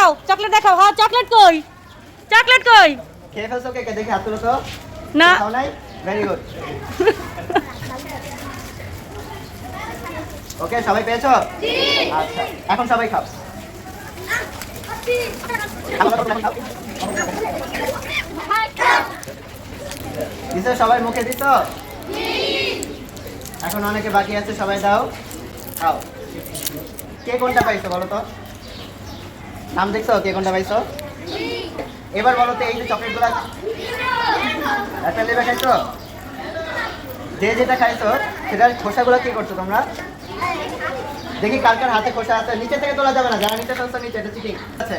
দেখাও চকলেট দেখাও। হ্যাঁ চকলেট কই? চকলেট কই? খেয়ে ফেলছো কেকে দেখে হাত তুলো তো। না। খাও নাই? ভেরি গুড ওকে সবাই পেয়েছ? আচ্ছা এখন সবাই খাও। দিছো সবাই মুখে দিছো? এখন অনেকে বাকি আছে সবাই দাও। খাও। কে কোনটা পাইছো বলো তো? নাম দেখছ? কে কোনটা পাইছো? এবার বলো তো, এই যে চকলেটগুলো একটা লেবে খাইছো? যে যেটা খাইছো, সেটার খোসাগুলো কি করছ তোমরা? দেখি কার কার হাতে খোসা আছে। নিচে থেকে তোলা যাবে না, যারা নিচে ফেলছো নিচে, এটা চিটিং। আছে?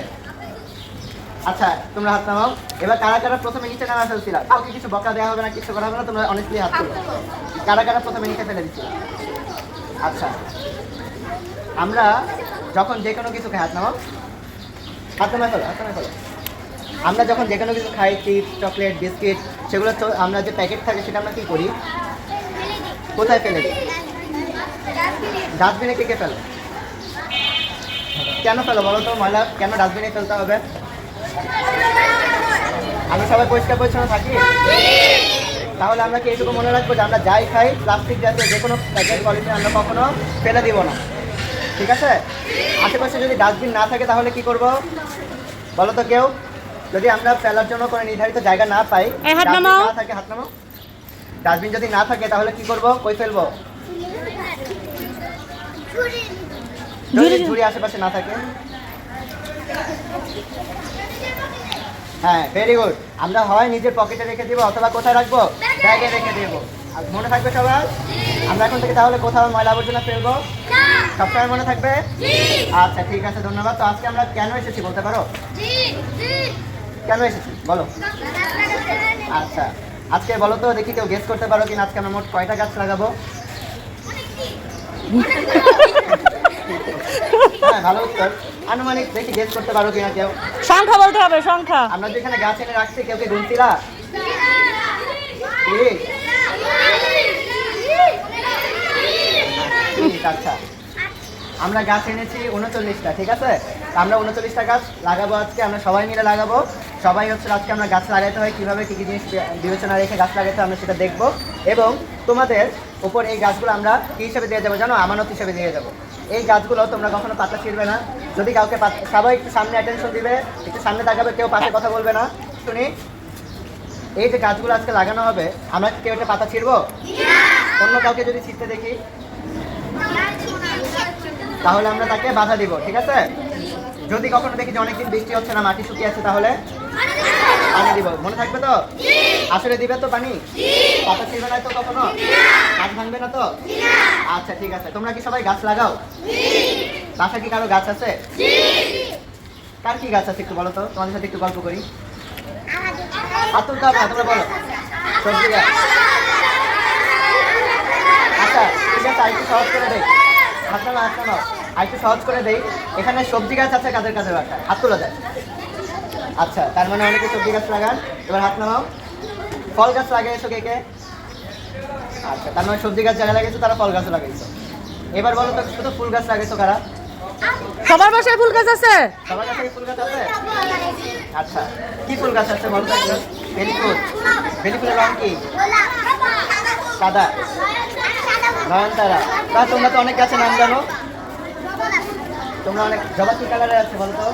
আচ্ছা তোমরা হাত নামাও। এবার কারা কারা প্রথমে নিচে নামা ফেলছিল? কাউকে কিছু বকা দেওয়া হবে না, কিছু করা হবে না, তোমরা অনেকগুলি হাত তুলো। কারা কারা প্রথমে নিচে ফেলে দিচ্ছিল আচ্ছা। আমরা যখন যে কোনো কিছু খাই হাত নামাও। আমরা যখন যে কোনো কিছু খাই চিপস চকলেট বিস্কিট সেগুলো তো আমরা যে প্যাকেট থাকে, সেটা আমরা কী করি? কোথায় ফেলে দিই? ডাস্টবিনে কে কে ফেলে। কেন ফেলো বলো তো, ময়লা কেন ডাস্টবিনে ফেলতে হবে? আমরা সবাই পরিষ্কার পরিচ্ছন্ন থাকি? তাহলে আমরা কি এইটুকু মনে রাখব যে আমরা যাই খাই, প্লাস্টিক জাতীয় যে কোনো প্যাকেট পলিথিন আমরা কখনো ফেলে দিব না। ঠিক আছে? আশেপাশে যদি ডাস্টবিন না থাকে তাহলে কি করব? বলো তো কেউ? যদি আমরা ফেলার জন্য কোনো নির্ধারিত জায়গা না পাই না থাকে হাত নামাও। ডাস্টবিন যদি না থাকে তাহলে কি করব? কই ফেলব? যদি ঝুড়ি- আশেপাশে না থাকে। হ্যাঁ ভেরি গুড আমরা হয় নিজের পকেটে রেখে দিব অথবা কোথায় রাখব? ব্যাগে রেখে দেবো। মনে থাকবে সবার? আমরা এখন থেকে তাহলে কোথাও ময়লা আবর্জনা ফেলব? সবসময় মনে থাকবে? আচ্ছা ঠিক আছে ধন্যবাদ। তো আজকে আমরা কেন এসেছি বলতে পারো? কেন এসেছি? বলো। আচ্ছা আজকে বলো তো দেখি কেউ গেস করতে পারো কিনা? আজকে আমরা মোট কয়টা গাছ লাগাবো? হ্যাঁ ভালো উত্তর। আনুমানিক দেখি গেস করতে পারো কিনা কেউ? সংখ্যা বলতে হবে সংখ্যা। আমরা যেখানে গাছ এনে রাখছি কেউ কে গুনছিলা? ঠিক আচ্ছা আমরা গাছ এনেছি, উনচল্লিশটা, ঠিক আছে? আমরা উনচল্লিশটা গাছ লাগাবো আজকে, আমরা সবাই মিলে লাগাবো। সবাই হচ্ছে আজকে আমরা গাছ লাগাইতে হয়, কীভাবে, কী কী জিনিস বিবেচনা রেখে গাছ লাগাইতে হয়, আমরা সেটা দেখব। এবং তোমাদের উপর এই গাছগুলো আমরা কী হিসেবে দিয়ে যাব জানো? আমানত হিসেবে দিয়ে যাব। এই গাছগুলো তোমরা কখনো পাতা ছিঁড়বে না। যদি কাউকে সবাই একটু সামনে অ্যাটেনশন দিবে, একটু সামনে তাকাবে, কেউ পাশে কথা বলবে না। শুনি। এই যে গাছগুলো আজকে লাগানো হবে, আমরা কেউ একটা পাতা ছিঁড়বো? অন্য কাউকে যদি ছিঁড়তে দেখি। তাহলে আমরা তাকে বাধা দিব ঠিক আছে? যদি কখনো দেখি যে অনেকদিন বৃষ্টি হচ্ছে না মাটি শুকিয়ে আছে তাহলে পানি দিব। মনে থাকবে তো? আসলে দিবে তো পানি? পাতা ছিঁড়বে না তো কখনো? গাছ ভাঙবে না তো? আচ্ছা ঠিক আছে। তোমরা কি সবাই গাছ লাগাও? বাসা কি কারও গাছ আছে? কার কি গাছ আছে একটু বলো তো? তোমাদের সাথে একটু গল্প করি। হবে না, তোমরা বলো। সবজি গাছ। আচ্ছা ঠিক আছে আরেকটু সহজ করে দেই। নামাও আরেকটু সহজ করে দেই। এখানে সবজি গাছ আছে কাদের কাছে বাসায়? হাত তোলা যায় আচ্ছা তার মানে অনেকে সবজি গাছ লাগান। এবার হাত নামাও। ফল গাছ লাগাইছো কে কে। আচ্ছা তার মানে সবজি গাছ যারা লাগাইছো তারা ফল গাছ লাগাইছো এবার বলো তো শুধু ফুল গাছ লাগাইছো কারা? সবার বাসায় ফুল গাছ আছে? সবার কাছে ফুল গাছ আছে? আচ্ছা কি ফুল গাছ আছে বলো তো একটু। বেলি ফুল। বেলি ফুলের রং কি? সাদা। নয়নতারা তা তোমরা তো অনেক গাছের নাম জানো? তোমরা অনেক জবা কি কালারের আছে বলো তো?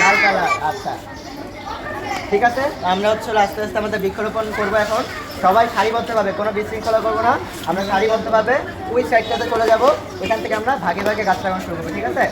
লাল কালার আচ্ছা। ঠিক আছে? আমরা হচ্ছে আস্তে আস্তে আমাদের বৃক্ষরোপণ করব এখন। সবাই সারিবদ্ধভাবে, কোনো বিশৃঙ্খলা করব না। আমরা সারিবদ্ধভাবে ওই সাইডটাতে চলে যাব। এখান থেকে আমরা ভাগে ভাগে গাছ লাগানো শুরু করব, ঠিক আছে?